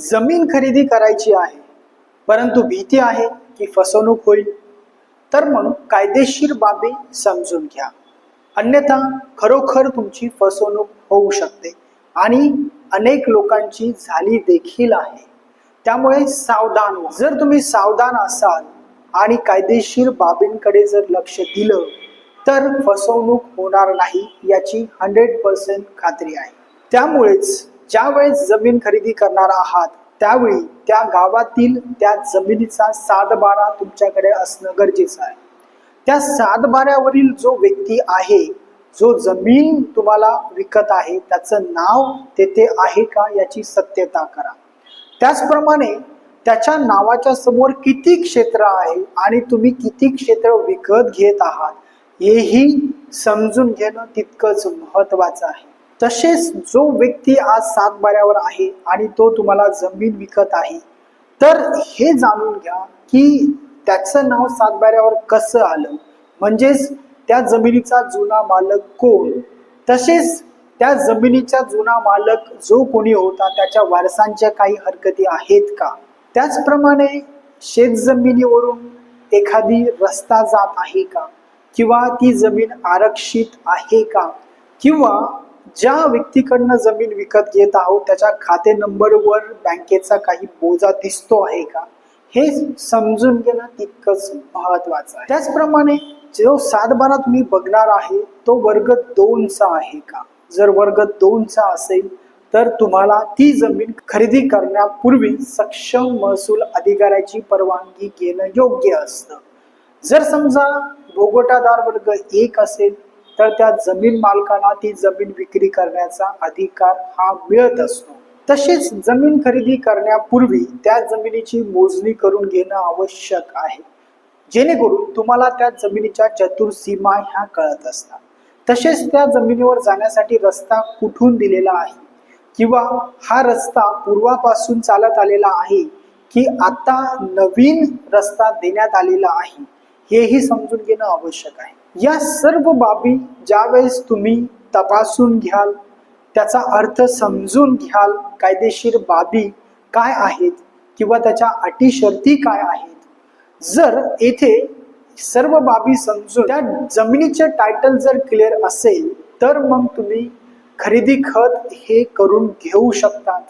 जमीन खरेदी करायची आहे. परंतु भीती आहे की फसवणूक होईल. तर मग कायदेशीर बाबी समजून घ्या. अन्यथा खरोखर तुमची फसवणूक होऊ शकते आणि अनेक लोकांची झाली देखील आहे. त्यामुळे सावधान व्हा. जर तुम्ही सावधान असाल आणि कायदेशीर बाबींकडे जर लक्ष दिलं तर फसवणूक होणार नाही याची हंड्रेड पर्सेंट खात्री आहे. त्यामुळेच ज्या वेळेस जमीन खरेदी करणार आहात त्यावेळी त्या गावातील त्या जमिनीचा सातबारा तुमच्याकडे असणं गरजेचं आहे. त्या सातबाऱ्यावरील जो व्यक्ती आहे जो जमीन तुम्हाला विकत आहे त्याचं नाव तेथे आहे का याची सत्यता करा. त्याचप्रमाणे त्याच्या नावाच्या समोर किती क्षेत्र आहे आणि तुम्ही किती क्षेत्र विकत घेत आहात हेही समजून घेणं तितकंच महत्वाचं आहे. तसेच जो व्यक्ती आज सातबाऱ्यावर आहे आणि तो तुम्हाला जमीन विकत आहे तर हे जाणून घ्या की त्याचं नाव सातबाऱ्यावर कसं आलं. म्हणजेच त्या जमिनीचा जुना मालक कोण? तसेच त्या जमिनीचा जुना मालक जो कोणी होता त्याच्या वारसांच्या काही हरकती आहेत का? त्याचप्रमाणे शेत जमिनीवरून एखादी रस्ता जात आहे का? किंवा ती जमीन आरक्षित आहे का? किंवा ज्या व्यक्तीकडनं जमीन विकत घेत आहोत त्याच्या खाते नंबरवर बँकेचा काही बोजा दिसतो आहे का? हे समजून घेणं तितकंच महत्वाचं आहे. त्याचप्रमाणे जो सातबारा तुम्ही बघणार आहे तो वर्ग दोनचा आहे का? जर वर्ग दोनचा असेल तर तुम्हाला ती जमीन खरेदी करण्यापूर्वी सक्षम महसूल अधिकाऱ्याची परवानगी घेणं योग्य असतं. जर समजा भोगवटादार वर्ग एक असेल तर त्या जमीन मालकांना ती जमीन विक्री करण्याचा अधिकार हा मिळत असतो. तसेच जमीन खरेदी करण्यापूर्वी त्या जमिनीची मोजणी करून घेणं आवश्यक आहे. जेणेकरून तुम्हाला त्या जमिनीच्या चतुर्सीमा ह्या कळत असतात. तसेच त्या जमिनीवर जाण्यासाठी रस्ता कुठून दिलेला आहे? किंवा हा रस्ता पूर्वापासून चालत आलेला आहे की आता नवीन रस्ता देण्यात आलेला आहे? हेही समजून घेणं आवश्यक आहे. या सर्व बाबी ज्यावेळेस तुम्ही तपासून घ्याल त्याचा अर्थ समजून घ्याल कायदेशीर बाबी काय आहेत किंवा त्याच्या अटी शर्ती काय आहेत. जर येथे सर्व बाबी समजून त्या जमिनीचे टायटल जर क्लिअर असेल तर मग तुम्ही खरेदी खत हे करून घेऊ शकतात.